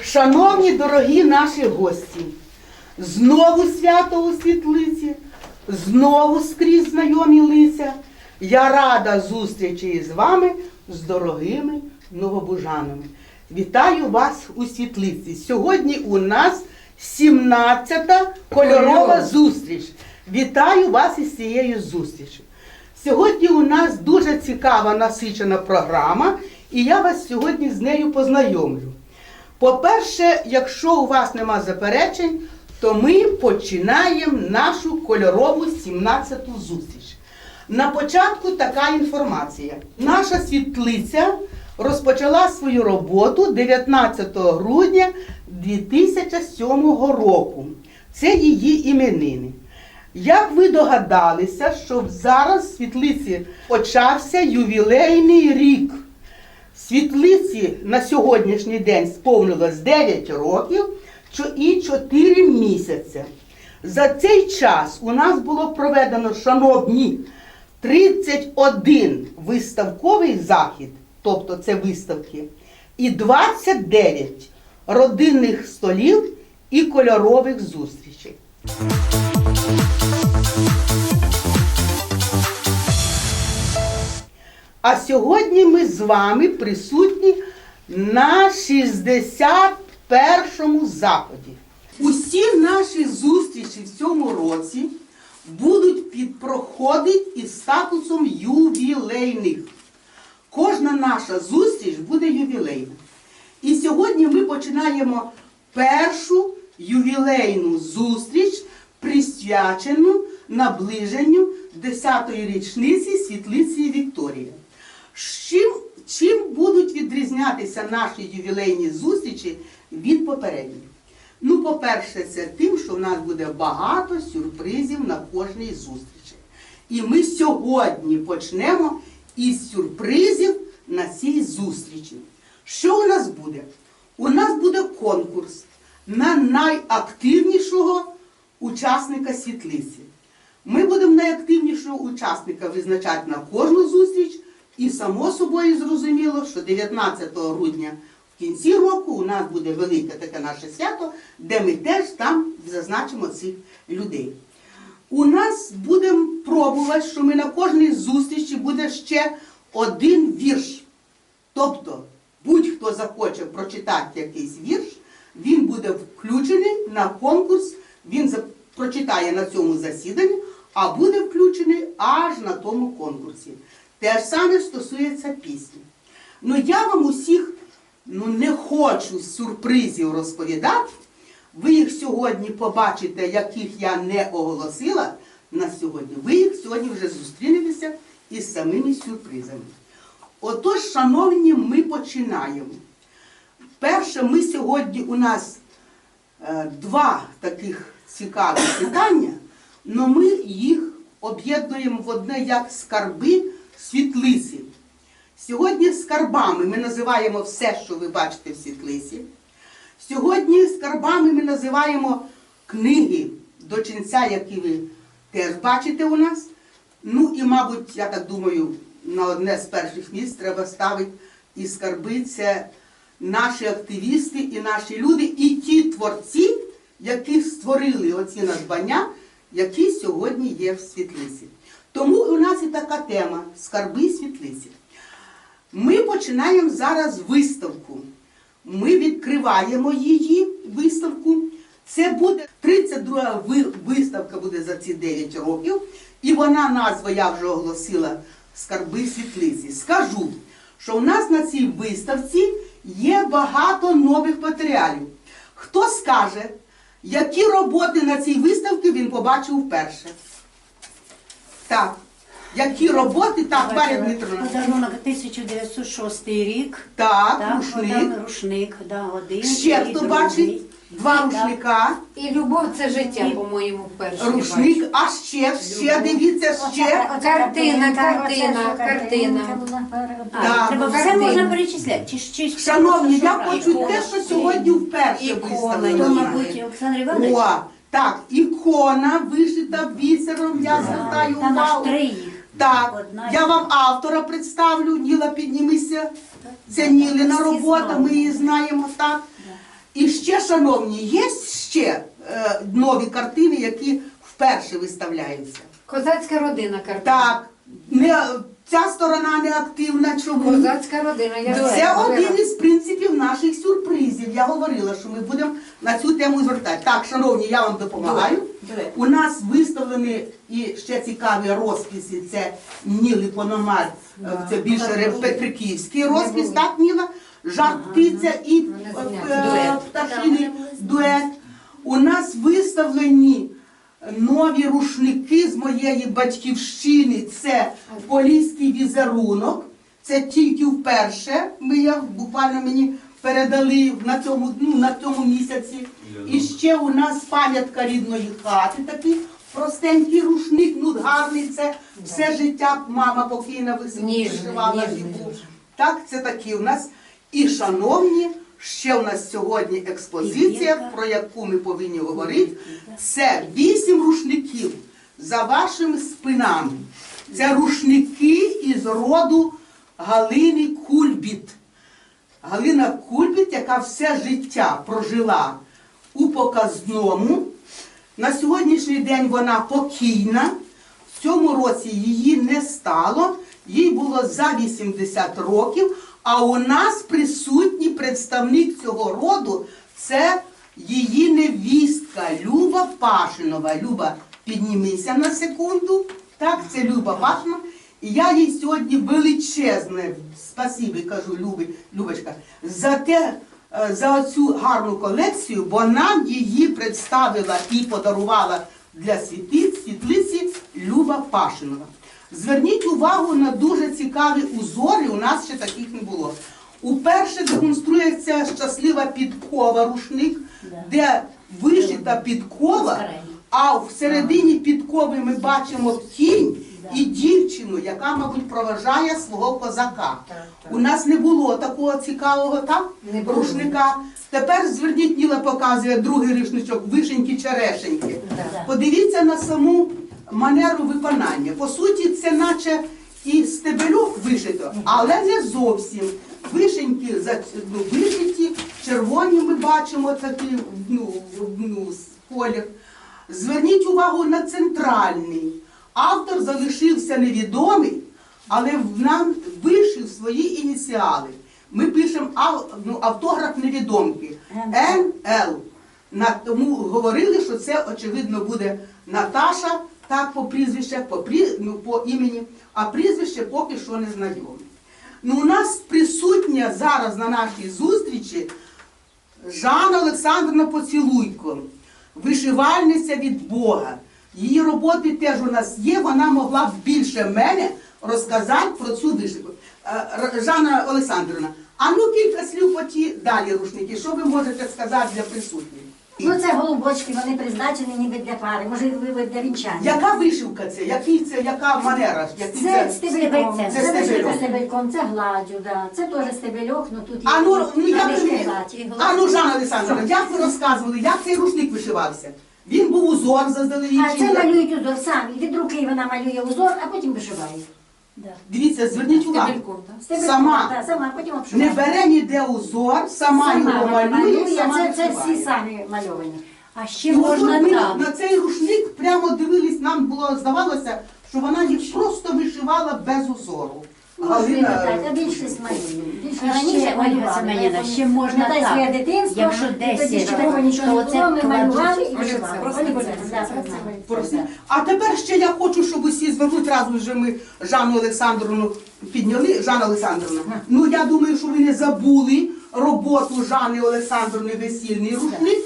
Шановні дорогі наші гості, знову свято у світлиці, знову скрізь знайомі лиця. Я рада зустрічі з вами, з дорогими новобужанами. Вітаю вас у світлиці. Сьогодні у нас 17-та кольорова зустріч. Вітаю вас із цією зустрічю. Сьогодні у нас дуже цікава насичена програма, і я вас сьогодні з нею познайомлю. По-перше, якщо у вас нема заперечень, то ми починаємо нашу кольорову 17-ту зустріч. На початку така інформація. Наша світлиця розпочала свою роботу 19 грудня 2007 року. Це її іменини. Як ви догадалися, що зараз в світлиці почався ювілейний рік. Світлиці на сьогоднішній день сповнилось 9 років і 4 місяці. За цей час у нас було проведено, шановні, 31 виставковий захід, тобто це виставки, і 29 родинних столів і кольорових зустрічей. А сьогодні ми з вами присутні на 61-му заході. Усі наші зустрічі в цьому році будуть під проходить із статусом ювілейних. Кожна наша зустріч буде ювілейна. І сьогодні ми починаємо першу ювілейну зустріч, присвячену наближенню 10-ї річниці світлиці Вікторії. Чим, чим будуть відрізнятися наші ювілейні зустрічі від попередніх? Ну, по-перше, це тим, що в нас буде багато сюрпризів на кожній зустрічі. І ми сьогодні почнемо із сюрпризів на цій зустрічі. Що у нас буде? У нас буде конкурс на найактивнішого учасника світлиці. Ми будемо найактивнішого учасника визначати на кожну зустріч, і само собою зрозуміло, що 19 грудня в кінці року у нас буде велике таке наше свято, де ми теж там зазначимо цих людей. У нас будемо пробувати, що ми на кожній зустрічі буде ще один вірш. Тобто, будь-хто захоче прочитати якийсь вірш, він буде включений на конкурс, він прочитає на цьому засіданні, а буде включений аж на тому конкурсі. Те ж саме стосується пісні. Ну я вам усіх ну, не хочу сюрпризів розповідати. Ви їх сьогодні побачите, яких я не оголосила на сьогодні. Ви їх сьогодні вже зустрінетеся із самими сюрпризами. Отож, шановні, ми починаємо. Перше, ми сьогодні у нас е, два таких цікавих питання, але ми їх об'єднуємо в одне як скарби світлиці. Сьогодні скарбами ми називаємо все, що ви бачите в світлиці. Сьогодні скарбами ми називаємо книги до ченця, які ви теж бачите у нас. Ну і, мабуть, я так думаю, на одне з перших місць треба ставити і скарби це наші активісти і наші люди, і ті творці, які створили оці надбання, які сьогодні є в світлиці. Тому у нас і така тема скарби світлиці. Ми починаємо зараз виставку. Ми відкриваємо її виставку. Це буде 32 ви- виставка буде за ці 9 років. І вона назва я вже оголосила Скарби світлиці. Скажу, що у нас на цій виставці є багато нових матеріалів. Хто скаже, які роботи на цій виставці він побачив вперше? Так. Які роботи? Так, Валя Дмитровна. Подарунок 1906 рік. Так, Так, рушник. там рушник, да, один. Ще хто другий. бачить? Два рушника, І любов це життя, по-моєму, вперше. рушник, а ще, ще дивіться, ще. Картина, картина, картина. А, треба все картина. можна перечисляти. Чи, чи, чи Шановні, я що хочу те, що сьогодні вперше Ікона, То, виставлено. мабуть, Олександр Іванович. О, так, ікона вишита бісером, я звертаю Там увагу. три. Так, Одна я вам автора представлю, Ніла піднімися. Це Нілина робота, ми її знаємо, так. І ще, шановні, є ще е, нові картини, які вперше виставляються. Козацька родина картина. Так, не, ця сторона не активна. Чому? Козацька родина. Я Це один із принципів наших сюрпризів. Я говорила, що ми будемо на цю тему звертати. Так, шановні, я вам допомагаю. Давай. У нас виставлені і ще цікаві розписи. Це Ніли Пономар, е, це більше ре- Петриківський розпис, так, Ніла? Жар птиця і е, е, Дует. пташиний дует. У нас виставлені нові рушники моєї батьківщини. Це поліський візерунок. Це тільки вперше. Ми я буквально мені передали на цьому, ну, на цьому місяці. І ще у нас пам'ятка рідної хати, такий простенький рушник, ну гарний. Це все життя мама покійна вишивала. віку. Так, це такі у нас. І шановні, ще у нас сьогодні експозиція, про яку ми повинні говорити. Це вісім рушників за вашими спинами. Це рушники із роду Галини Кульбіт. Галина Кульбіт, яка все життя прожила у показному. На сьогоднішній день вона покійна. В цьому році її не стало. Їй було за 80 років. А у нас присутній представник цього роду це її невістка Люба Пашинова. Люба, піднімися на секунду. Так, це Люба Пашина. І я їй сьогодні величезне спасибі кажу, Любі, Любочка, за те, е, за цю гарну колекцію, бо нам її представила і подарувала для світлиці Люба Пашинова. Зверніть увагу на дуже цікаві узори, у нас ще таких не було. Уперше демонструється щаслива підкова рушник, де вишита підкова, а всередині підкови ми бачимо кінь і дівчину, яка, мабуть, проважає свого козака. У нас не було такого цікавого так, рушника. Тепер зверніть, Ніла показує другий рушничок, вишеньки черешеньки. Подивіться на саму манеру виконання. По суті, це наче і стебельок вишито, але не зовсім. Вишеньки за- ну, вишиті, червоні ми бачимо такі ну, ну, колір. Зверніть увагу на центральний. Автор залишився невідомий, але нам вишив свої ініціали. Ми пишемо ну, автограф невідомки. НЛ. Тому говорили, що це очевидно буде Наташа, так по прізвище, по, прі, ну, по імені, а прізвище поки що не знайоме. Ну, у нас присутня зараз на нашій зустрічі Жанна Олександрівна Поцілуйко, вишивальниця від Бога. Її роботи теж у нас є, вона могла б більше мене розказати про цю вишивку. Е, Жанна Олександрівна, а ну кілька слів по ті далі рушники. Що ви можете сказати для присутніх? Ну це голубочки, вони призначені ніби для пари, може ви для вінчання. Яка вишивка це? Який це, яка манера? Який Це стебельком, Це це стебельок. стебельком, це гладдю, да. це теж стебельок, ну тут є А ну, ну як ви, а ну, Жанна Олександровна, як ви розказували, як цей рушник вишивався? Він був узор заздалегідь. А чи це як? малюють узор самі. Від руки вона малює узор, а потім вишиває. Дивіться, зверніть увагу. Сама. сама, потім Не бере ніде узор, сама, його малює, сама це, це всі самі мальовані. А ще от можна ми там. на цей рушник прямо дивились, нам було здавалося, що вона їх просто вишивала без узору. Можливо, так, а більшість малює. Ще, раніше Ольга. Семенівна, ще можна пам'ятаю так. Якщо і десь тоді є ще такого нічого то не оце було, ми малювали і це. Просто. А тепер ще я хочу, щоб усі звернуть разом вже ми Жанну Олександровну підняли. Жанна Олександровна, ну я думаю, що ви не забули роботу Жанни Олександровни весільний рушник.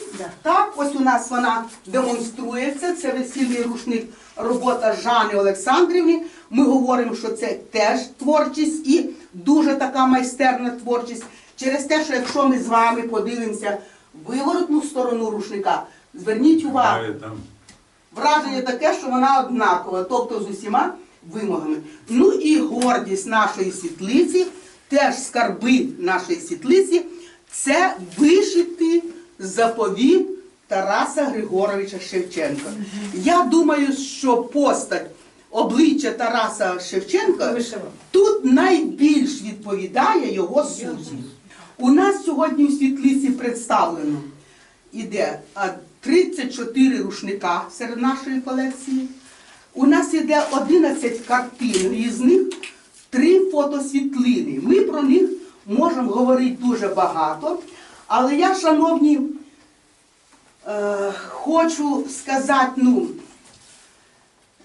Так, ось у нас вона демонструється. Це весільний рушник, робота Жанни Олександрівни. Ми говоримо, що це теж творчість і дуже така майстерна творчість. Через те, що якщо ми з вами подивимося виворотну сторону рушника, зверніть увагу. Враження таке, що вона однакова, тобто з усіма вимогами. Ну і гордість нашої світлиці, теж скарби нашої світлиці, це вишити заповіт Тараса Григоровича Шевченка. Я думаю, що постать обличчя Тараса Шевченка тут найбільш відповідає його суті. У нас сьогодні у світлиці представлено іде 34 рушника серед нашої колекції. У нас іде 11 картин різних, 3 фотосвітлини. Ми про них можемо говорити дуже багато. Але я, шановні, е, хочу сказати, ну,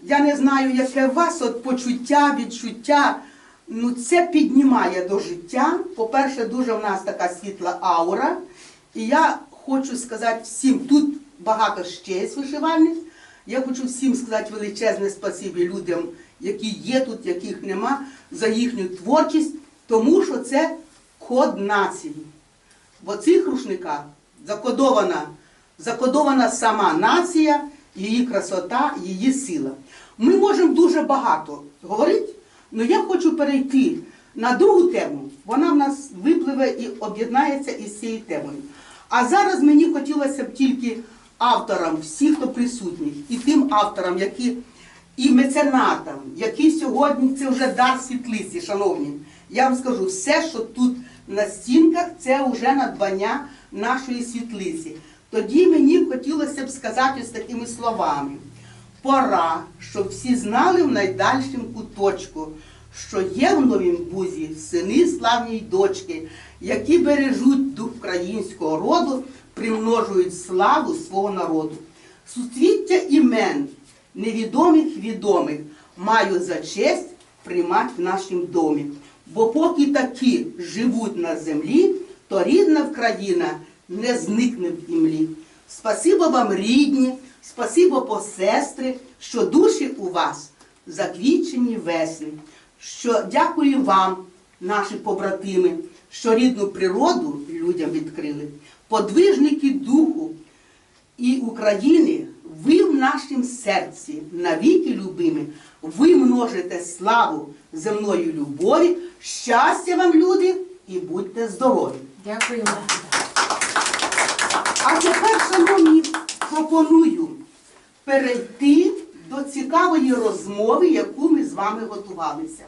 я не знаю, яке у вас от почуття, відчуття. Ну, це піднімає до життя. По-перше, дуже в нас така світла аура. І я хочу сказати всім, тут багато ще є вишивальниць. Я хочу всім сказати величезне спасибі людям, які є тут, яких нема, за їхню творчість, тому що це код нації. В оцих рушниках закодована, закодована сама нація, її красота, її сила. Ми можемо дуже багато говорити, але я хочу перейти на другу тему. Вона в нас випливе і об'єднається із цією темою. А зараз мені хотілося б тільки авторам, всіх, хто присутній, і тим авторам, які і меценатам, які сьогодні це вже дар світлиці, шановні. Я вам скажу, все, що тут на стінках, це вже надбання нашої світлиці. Тоді мені хотілося б сказати ось такими словами. Пора, щоб всі знали в найдальшому куточку, що є в новім бузі сини славні дочки, які бережуть дух українського роду, примножують славу свого народу. Суцвіття імен невідомих відомих маю за честь приймати в нашому домі. Бо поки такі живуть на землі, то рідна Вкраїна не зникне в імлі. Спасибо вам, рідні, спасибо посестри, що душі у вас заквічені весни. Що дякую вам, наші побратими, що рідну природу людям відкрили. Подвижники духу і України, ви в нашім серці навіки любими, ви множите славу земної любові, щастя вам, люди, і будьте здорові. Дякую. А тепер, шановні, пропоную перейти до цікавої розмови, яку ми з вами готувалися.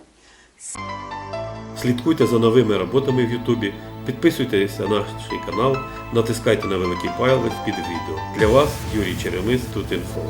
Слідкуйте за новими роботами в Ютубі, підписуйтесь на наш канал, натискайте на великий палець під відео. Для вас Юрій Черемис тут інфо.